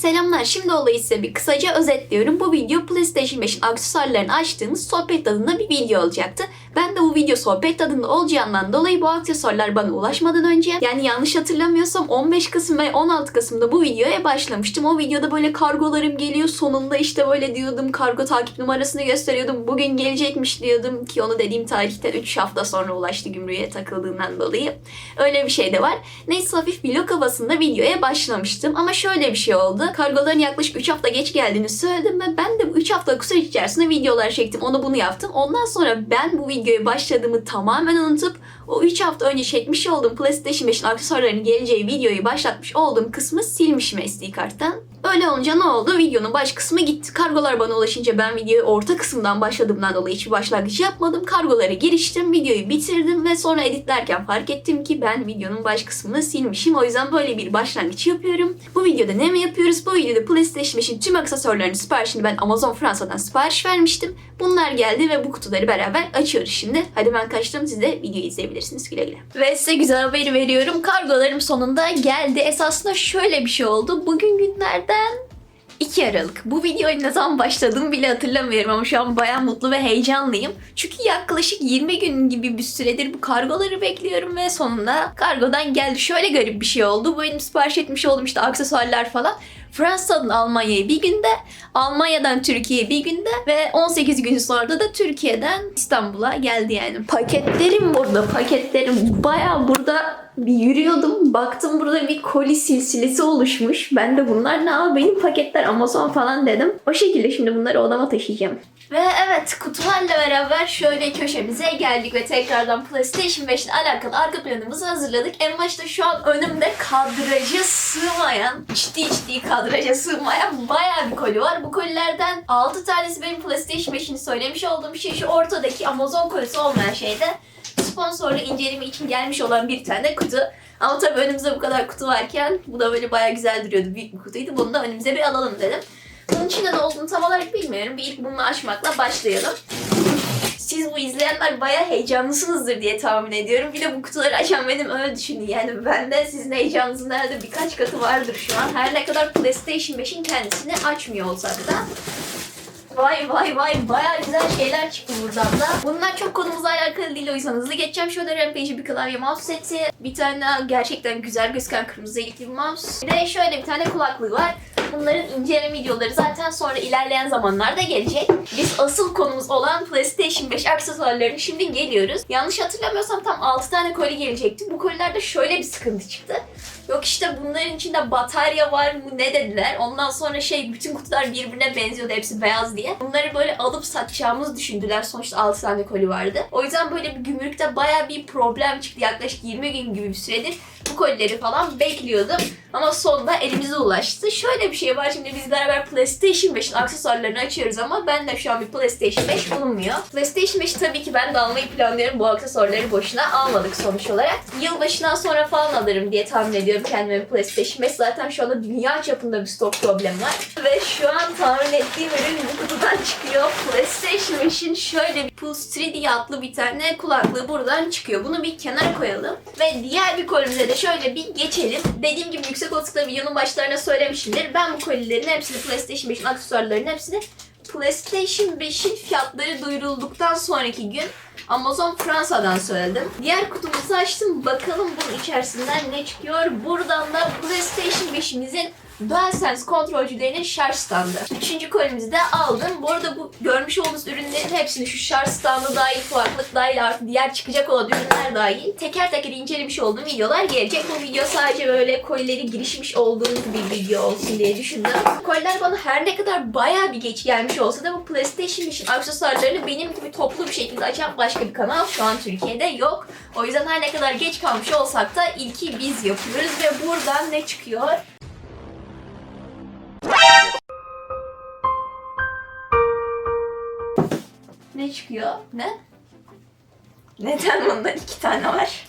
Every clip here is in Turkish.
Selamlar. Şimdi olayı size bir kısaca özetliyorum. Bu video PlayStation 5'in aksesuarlarını açtığımız sohbet tadında bir video olacaktı. Ben de bu video sohbet tadında olacağından dolayı bu aksesuarlar bana ulaşmadan önce yani yanlış hatırlamıyorsam 15 Kasım ve 16 Kasım'da bu videoya başlamıştım. O videoda böyle kargolarım geliyor. Sonunda işte böyle diyordum kargo takip numarasını gösteriyordum. Bugün gelecekmiş diyordum ki onu dediğim tarihte 3 hafta sonra ulaştı gümrüğe takıldığından dolayı. Öyle bir şey de var. Neyse hafif vlog havasında videoya başlamıştım. Ama şöyle bir şey oldu. Kargoların yaklaşık 3 hafta geç geldiğini söyledim ve ben de bu 3 haftalık süreç içerisinde videolar çektim. Onu bunu yaptım. Ondan sonra ben bu videoya başladığımı tamamen unutup o 3 hafta önce çekmiş olduğum PlayStation 5'in aksesuarlarının geleceği videoyu başlatmış olduğum kısmı silmişim SD karttan. Öyle olunca ne oldu? Videonun baş kısmı gitti. Kargolar bana ulaşınca ben videoyu orta kısımdan başladığımdan dolayı hiçbir başlangıç yapmadım. Kargolara giriştim, videoyu bitirdim ve sonra editlerken fark ettim ki ben videonun baş kısmını silmişim. O yüzden böyle bir başlangıç yapıyorum. Bu videoda ne mi yapıyoruz? Bu videoda PlayStation 5'in tüm aksesuarlarının siparişini ben Amazon Fransa'dan sipariş vermiştim. Bunlar geldi ve bu kutuları beraber açıyoruz şimdi. Hadi ben kaçtım. Siz de videoyu izleyebilirsiniz. Güle güle. Ve size güzel haberi veriyorum. Kargolarım sonunda geldi. Esasında şöyle bir şey oldu. Bugün günlerden 2 Aralık. Bu videoya ne zaman başladığımı bile hatırlamıyorum ama şu an bayağı mutlu ve heyecanlıyım. Çünkü yaklaşık 20 gün gibi bir süredir bu kargoları bekliyorum ve sonunda kargodan geldi. Şöyle garip bir şey oldu. Bu benim sipariş etmiş olduğum işte aksesuarlar falan. Fransa'dan Almanya'ya bir günde, Almanya'dan Türkiye'ye bir günde ve 18 gün sonra da Türkiye'den İstanbul'a geldi yani. Paketlerim burada, paketlerim. Bayağı burada bir yürüyordum. Baktım burada bir koli silsilesi oluşmuş. Ben de bunlar ne abi benim paketler Amazon falan dedim. O şekilde şimdi bunları odama taşıyacağım. Ve evet kutularla beraber şöyle köşemize geldik ve tekrardan PlayStation 5 ile alakalı arka planımızı hazırladık. En başta şu an önümde kadraja sığmayan, ciddi ciddi kadraja sığmayan bayağı bir koli var. Bu kolilerden 6 tanesi benim PlayStation 5'in söylemiş olduğum şey şu ortadaki Amazon kolisi olmayan şeyde sponsorlu inceleme için gelmiş olan bir tane kutu. Ama tabii önümüzde bu kadar kutu varken bu da böyle bayağı güzel duruyordu. Büyük bir kutuydu. Bunu da önümüze bir alalım dedim. Bunun içinde ne olduğunu tam olarak bilmiyorum. Bir ilk bunu açmakla başlayalım. Siz bu izleyenler bayağı heyecanlısınızdır diye tahmin ediyorum. Bir de bu kutuları açan benim öyle düşünün. Yani bende sizin heyecanınızın herhalde birkaç katı vardır şu an. Her ne kadar PlayStation 5'in kendisini açmıyor olsak da. Vay vay vay bayağı güzel şeyler çıktı buradan da. Bunlar çok konumuzla alakalı değil o yüzden hızlı geçeceğim. Şöyle Rampage'i bir klavye mouse seti. Bir tane gerçekten güzel gözüken kırmızı renkli bir mouse. Bir de şöyle bir tane kulaklığı var. Bunların inceleme videoları zaten sonra ilerleyen zamanlarda gelecek. Biz asıl konumuz olan PlayStation 5 aksesuarlarını şimdi geliyoruz. Yanlış hatırlamıyorsam tam 6 tane koli gelecekti. Bu kolilerde şöyle bir sıkıntı çıktı. Yok işte bunların içinde batarya var mı ne dediler. Ondan sonra şey bütün kutular birbirine benziyordu hepsi beyaz diye. Bunları böyle alıp satacağımızı düşündüler. Sonuçta 6 tane koli vardı. O yüzden böyle bir gümrükte baya bir problem çıktı. Yaklaşık 20 gün gibi bir süredir bu kolileri falan bekliyordum. Ama sonunda elimize ulaştı. Şöyle bir şey var şimdi biz beraber PlayStation 5'in aksesuarlarını açıyoruz ama ben de şu an bir PlayStation 5 bulunmuyor. PlayStation 5 tabii ki ben de almayı planlıyorum. Bu aksesuarları boşuna almadık sonuç olarak. Yılbaşından sonra falan alırım diye tahmin ediyorum kendime bir PlayStation 5. Zaten şu anda dünya çapında bir stok problemi var. Ve şu an tahmin ettiğim ürün bu kutudan çıkıyor. PlayStation 5'in şöyle bir Pulse 3D adlı bir tane kulaklığı buradan çıkıyor. Bunu bir kenara koyalım. Ve diğer bir kolimize de şöyle bir geçelim. Dediğim gibi yüksek olasılıkla videonun başlarına söylemişimdir. Ben bu kolilerin hepsini PlayStation 5'in aksesuarlarının hepsini PlayStation 5'in fiyatları duyurulduktan sonraki gün Amazon Fransa'dan söyledim. Diğer kutumuzu açtım. Bakalım bunun içerisinden ne çıkıyor. Buradan da PlayStation 5'imizin DualSense kontrolcülerinin şarj standı. Üçüncü kolimizi de aldım. Bu arada bu görmüş olduğunuz ürünlerin hepsini şu şarj standı dahil, kulaklık dahil artı diğer çıkacak olan ürünler dahil teker teker incelemiş olduğum videolar gelecek. Bu video sadece böyle kolileri girişmiş olduğum bir video olsun diye düşündüm. Koliler bana her ne kadar bayağı bir geç gelmiş olsa da bu PlayStation 5'in aksesuarlarını benim gibi toplu bir şekilde açan başka bir kanal şu an Türkiye'de yok. O yüzden her ne kadar geç kalmış olsak da ilki biz yapıyoruz ve buradan ne çıkıyor? Ne çıkıyor? Ne? Neden bundan iki tane var?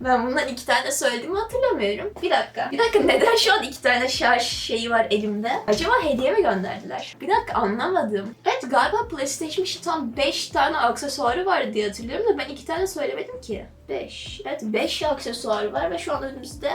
Ben bundan iki tane söylediğimi hatırlamıyorum. Bir dakika. Bir dakika neden şu an iki tane şarj şeyi var elimde? Acaba hediye mi gönderdiler? Bir dakika anlamadım. Evet galiba PlayStation 5'in tam 5 tane aksesuarı var diye hatırlıyorum da ben iki tane söylemedim ki. 5. Evet 5 aksesuarı var ve şu an önümüzde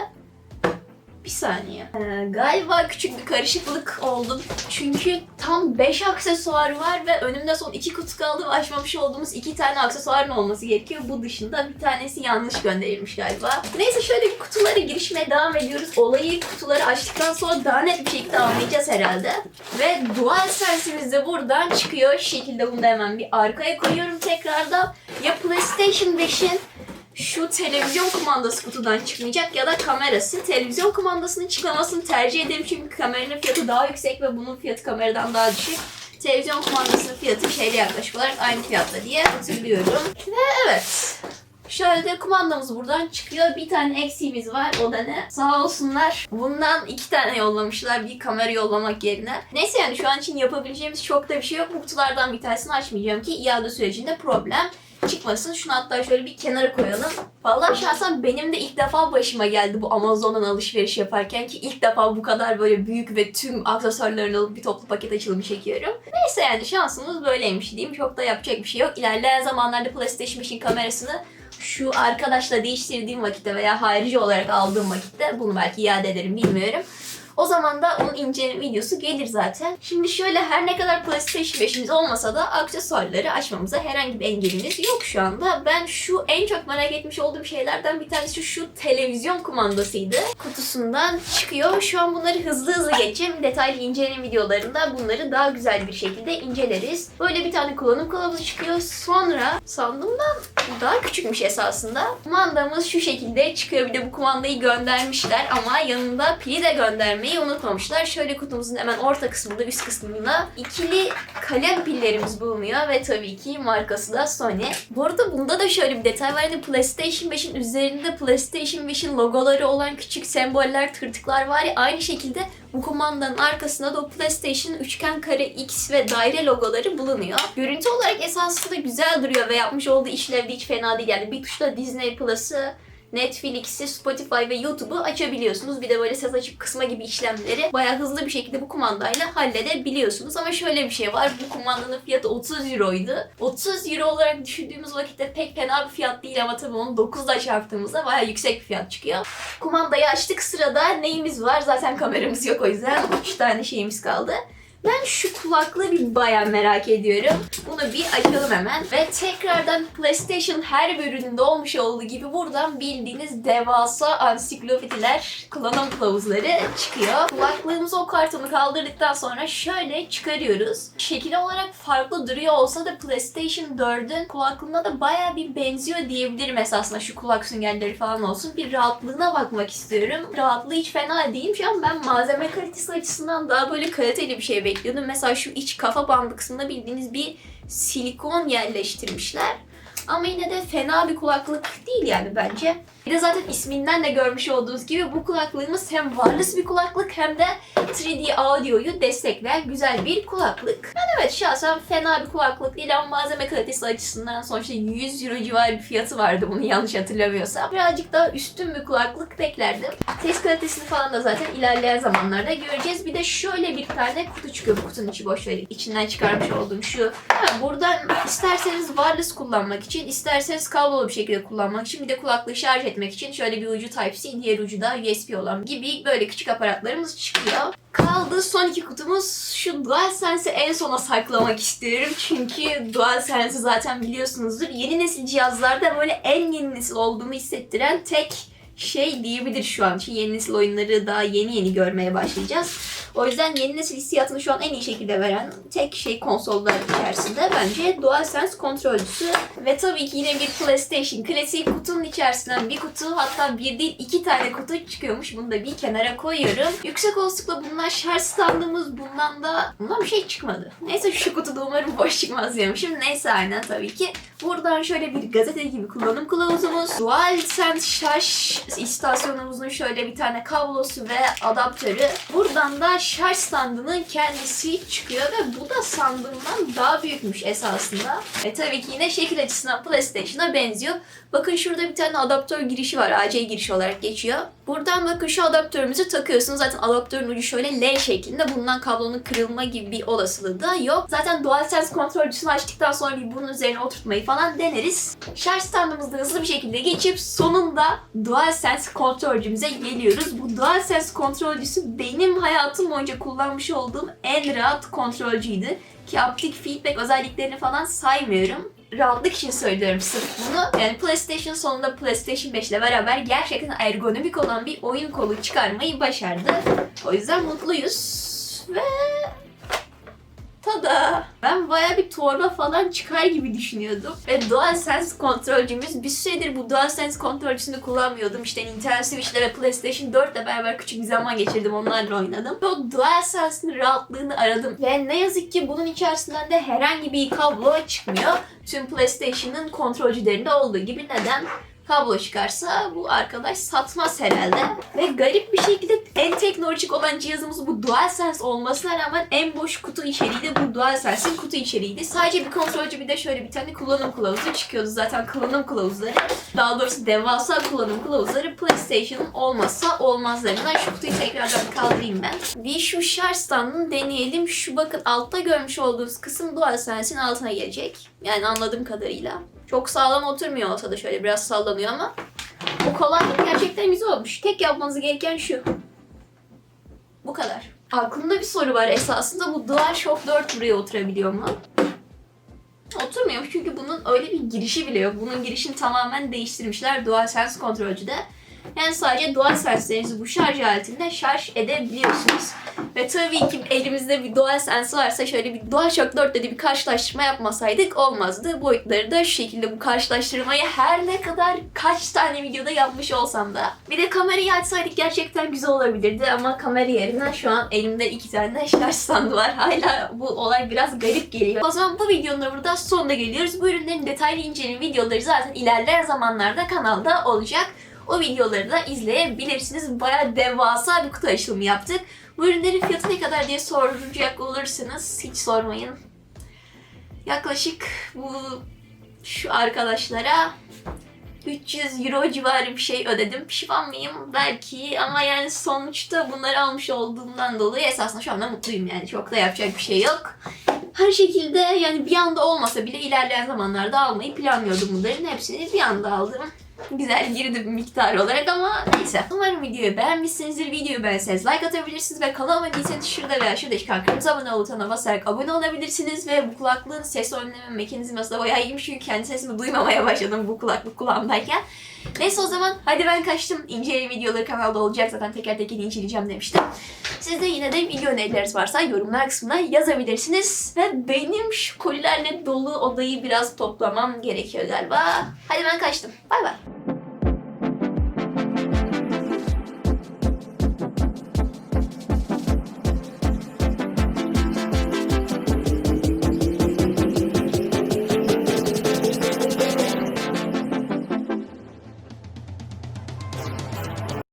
Bir saniye. Ee, galiba küçük bir karışıklık oldu. Çünkü tam 5 aksesuar var ve önümde son 2 kutu kaldı ve açmamış olduğumuz 2 tane aksesuarın olması gerekiyor. Bu dışında bir tanesi yanlış gönderilmiş galiba. Neyse şöyle kutulara girişmeye devam ediyoruz. Olayı kutuları açtıktan sonra daha net bir şekilde anlayacağız herhalde. Ve DualSense'imiz de buradan çıkıyor. Şu şekilde bunu da hemen bir arkaya koyuyorum tekrardan. Ya PlayStation 5'in şu televizyon kumandası kutudan çıkmayacak ya da kamerası. Televizyon kumandasının çıkmamasını tercih ederim çünkü kameranın fiyatı daha yüksek ve bunun fiyatı kameradan daha düşük. Televizyon kumandasının fiyatı şeyle yaklaşık olarak aynı fiyatta diye hatırlıyorum. Ve evet. Şöyle de kumandamız buradan çıkıyor. Bir tane eksiğimiz var. O da ne? Sağ olsunlar. Bundan iki tane yollamışlar. Bir kamera yollamak yerine. Neyse yani şu an için yapabileceğimiz çok da bir şey yok. Bu kutulardan bir tanesini açmayacağım ki iade sürecinde problem çıkmasın. Şunu hatta şöyle bir kenara koyalım. Vallahi şahsen benim de ilk defa başıma geldi bu Amazon'dan alışveriş yaparken ki ilk defa bu kadar böyle büyük ve tüm aksesuarlarını alıp bir toplu paket açılımı çekiyorum. Neyse yani şansımız böyleymiş diyeyim. Çok da yapacak bir şey yok. İlerleyen zamanlarda PlayStation 5'in kamerasını şu arkadaşla değiştirdiğim vakitte veya harici olarak aldığım vakitte bunu belki iade ederim bilmiyorum. O zaman da onun inceleme videosu gelir zaten. Şimdi şöyle her ne kadar PlayStation 5'imiz olmasa da aksesuarları açmamıza herhangi bir engelimiz yok şu anda. Ben şu en çok merak etmiş olduğum şeylerden bir tanesi şu televizyon kumandasıydı. Kutusundan çıkıyor. Şu an bunları hızlı hızlı geçeceğim. Detaylı inceleme videolarında bunları daha güzel bir şekilde inceleriz. Böyle bir tane kullanım kılavuzu çıkıyor. Sonra sandığımdan daha küçükmüş esasında. Kumandamız şu şekilde çıkıyor. Bir de bu kumandayı göndermişler ama yanında pili de göndermeyi unutmamışlar. Şöyle kutumuzun hemen orta kısmında, üst kısmında ikili kalem pillerimiz bulunuyor ve tabii ki markası da Sony. Bu arada bunda da şöyle bir detay var. Yani PlayStation 5'in üzerinde PlayStation 5'in logoları olan küçük semboller, tırtıklar var ya aynı şekilde bu kumandanın arkasında da PlayStation üçgen, kare, X ve daire logoları bulunuyor. Görüntü olarak esasında güzel duruyor ve yapmış olduğu işlev de hiç fena değil. Yani bir tuşla Disney Plus'ı Netflix'i, Spotify ve YouTube'u açabiliyorsunuz. Bir de böyle ses açıp kısma gibi işlemleri bayağı hızlı bir şekilde bu kumandayla halledebiliyorsunuz. Ama şöyle bir şey var. Bu kumandanın fiyatı 30 euroydu. 30 euro olarak düşündüğümüz vakitte pek fena bir fiyat değil ama tabii onu 9'la çarptığımızda bayağı yüksek bir fiyat çıkıyor. Kumandayı açtık sırada neyimiz var? Zaten kameramız yok o yüzden 3 tane şeyimiz kaldı. Ben şu kulaklığı bir bayağı merak ediyorum. Bunu bir açalım hemen. Ve tekrardan PlayStation her bir ürününde olmuş olduğu gibi buradan bildiğiniz devasa ansiklopediler, kullanım kılavuzları çıkıyor. Kulaklığımızı o kartonu kaldırdıktan sonra şöyle çıkarıyoruz. Şekil olarak farklı duruyor olsa da PlayStation 4'ün kulaklığına da bayağı bir benziyor diyebilirim esasında. Şu kulak süngerleri falan olsun. Bir rahatlığına bakmak istiyorum. Rahatlığı hiç fena değilmiş ama ben malzeme kalitesi açısından daha böyle kaliteli bir şey bekliyordum. Mesela şu iç kafa bandı kısmında bildiğiniz bir silikon yerleştirmişler. Ama yine de fena bir kulaklık değil yani bence. Bir de zaten isminden de görmüş olduğunuz gibi bu kulaklığımız hem wireless bir kulaklık hem de 3D audio'yu destekleyen güzel bir kulaklık. Yani evet şahsen fena bir kulaklık değil ama malzeme kalitesi açısından sonuçta 100 euro civarı bir fiyatı vardı bunu yanlış hatırlamıyorsam. Birazcık daha üstün bir kulaklık beklerdim. Ses kalitesini falan da zaten ilerleyen zamanlarda göreceğiz. Bir de şöyle bir tane kutu çıkıyor. Bu kutunun içi boş ver. İçinden çıkarmış olduğum şu. Ha, buradan isterseniz wireless kullanmak için, isterseniz kablolu bir şekilde kullanmak için, bir de kulaklığı şarj etmek için şöyle bir ucu Type-C, diğer ucu da USB olan gibi böyle küçük aparatlarımız çıkıyor. Kaldı son iki kutumuz. Şu DualSense'i en sona saklamak istiyorum. Çünkü DualSense'i zaten biliyorsunuzdur. Yeni nesil cihazlarda böyle en yeni nesil olduğunu hissettiren tek şey diyebilir şu an. Çünkü yeni nesil oyunları daha yeni yeni görmeye başlayacağız. O yüzden yeni nesil hissiyatını şu an en iyi şekilde veren tek şey konsollar içerisinde bence DualSense kontrolcüsü. Ve tabii ki yine bir PlayStation klasik kutunun içerisinden bir kutu hatta bir değil iki tane kutu çıkıyormuş. Bunu da bir kenara koyuyorum. Yüksek olasılıkla bunlar şarj standımız. Bundan da bundan bir şey çıkmadı. Neyse şu kutuda umarım boş çıkmaz diyormuşum. Neyse aynen tabii ki. Buradan şöyle bir gazete gibi kullanım kılavuzumuz. DualSense şarj istasyonumuzun şöyle bir tane kablosu ve adaptörü. Buradan da şarj standının kendisi çıkıyor ve bu da sandığımdan daha büyükmüş esasında. E tabii ki yine şekil açısından PlayStation'a benziyor. Bakın şurada bir tane adaptör girişi var. AC girişi olarak geçiyor. Buradan bakın şu adaptörümüzü takıyorsunuz. Zaten adaptörün ucu şöyle L şeklinde. Bundan kablonun kırılma gibi bir olasılığı da yok. Zaten DualSense kontrolcüsünü açtıktan sonra bir bunun üzerine oturtmayı falan deneriz. Şarj standımızda hızlı bir şekilde geçip sonunda DualSense DualSense kontrolcümüze geliyoruz. Bu DualSense kontrolcüsü benim hayatım boyunca kullanmış olduğum en rahat kontrolcüydü. Ki haptik feedback özelliklerini falan saymıyorum. Rahatlık için söylüyorum sırf bunu. Yani PlayStation sonunda PlayStation 5 ile beraber gerçekten ergonomik olan bir oyun kolu çıkarmayı başardı. O yüzden mutluyuz. Ve Tada! Ben baya bir torba falan çıkar gibi düşünüyordum. Ve DualSense kontrolcümüz, bir süredir bu DualSense kontrolcüsünü kullanmıyordum. İşte Nintendo Switch'le ve PlayStation 4'le beraber küçük bir zaman geçirdim, onlarla oynadım. Ve o DualSense'in rahatlığını aradım. Ve ne yazık ki bunun içerisinden de herhangi bir kablo çıkmıyor. Tüm PlayStation'ın kontrolcülerinde olduğu gibi neden? kablo çıkarsa bu arkadaş satmaz herhalde. Ve garip bir şekilde en teknolojik olan cihazımız bu DualSense olmasına rağmen en boş kutu içeriği de bu DualSense'in kutu içeriğiydi. Sadece bir kontrolcü bir de şöyle bir tane kullanım kılavuzu çıkıyordu. Zaten kullanım kılavuzları, daha doğrusu devasa kullanım kılavuzları PlayStation'ın olmazsa olmazlarından. Şu kutuyu tekrardan kaldırayım ben. Bir şu şarj standını deneyelim. Şu bakın altta görmüş olduğunuz kısım DualSense'in altına gelecek. Yani anladığım kadarıyla. Çok sağlam oturmuyor olsa da şöyle biraz sallanıyor ama o kolaylık gerçekten güzel olmuş. Tek yapmanız gereken şu. Bu kadar. Aklımda bir soru var esasında bu DualShock 4 buraya oturabiliyor mu? Oturmuyor çünkü bunun öyle bir girişi bile yok. Bunun girişini tamamen değiştirmişler DualSense kontrolcüde. Yani sadece DualSense'lerinizi bu şarj aletinde şarj edebiliyorsunuz. Ve tabii ki elimizde bir DualSense varsa şöyle bir DualShock 4 dedi bir karşılaştırma yapmasaydık olmazdı. Boyutları da şu şekilde bu karşılaştırmayı her ne kadar kaç tane videoda yapmış olsam da. Bir de kamerayı açsaydık gerçekten güzel olabilirdi ama kamera yerine şu an elimde iki tane şarj standı var. Hala bu olay biraz garip geliyor. O zaman bu videonun da burada sonuna geliyoruz. Bu ürünlerin detaylı inceleme videoları zaten ilerleyen zamanlarda kanalda olacak. O videoları da izleyebilirsiniz. Bayağı devasa bir kutu açılımı yaptık. Bu ürünlerin fiyatı ne kadar diye soracak olursanız hiç sormayın. Yaklaşık bu şu arkadaşlara 300 euro civarı bir şey ödedim. Pişman mıyım? Belki ama yani sonuçta bunları almış olduğumdan dolayı esasında şu anda mutluyum yani. Çok da yapacak bir şey yok. Her şekilde yani bir anda olmasa bile ilerleyen zamanlarda almayı planlıyordum bunların hepsini bir anda aldım. Güzel girdi bir miktar olarak ama neyse. Umarım videoyu beğenmişsinizdir. Videoyu beğenseniz like atabilirsiniz ve kanalıma değilseniz şurada veya şurada çıkan kırmızı abone butonuna basarak abone olabilirsiniz ve bu kulaklığın ses önleme mekanizması da bayağı iyiymiş çünkü kendi sesimi duymamaya başladım bu kulaklık kulağımdayken. Neyse o zaman hadi ben kaçtım. İnceleme videoları kanalda olacak zaten teker teker inceleyeceğim demiştim. Siz de yine de video önerileriniz varsa yorumlar kısmına yazabilirsiniz. Ve benim şu kolilerle dolu odayı biraz toplamam gerekiyor galiba. Hadi ben kaçtım. Bay bay.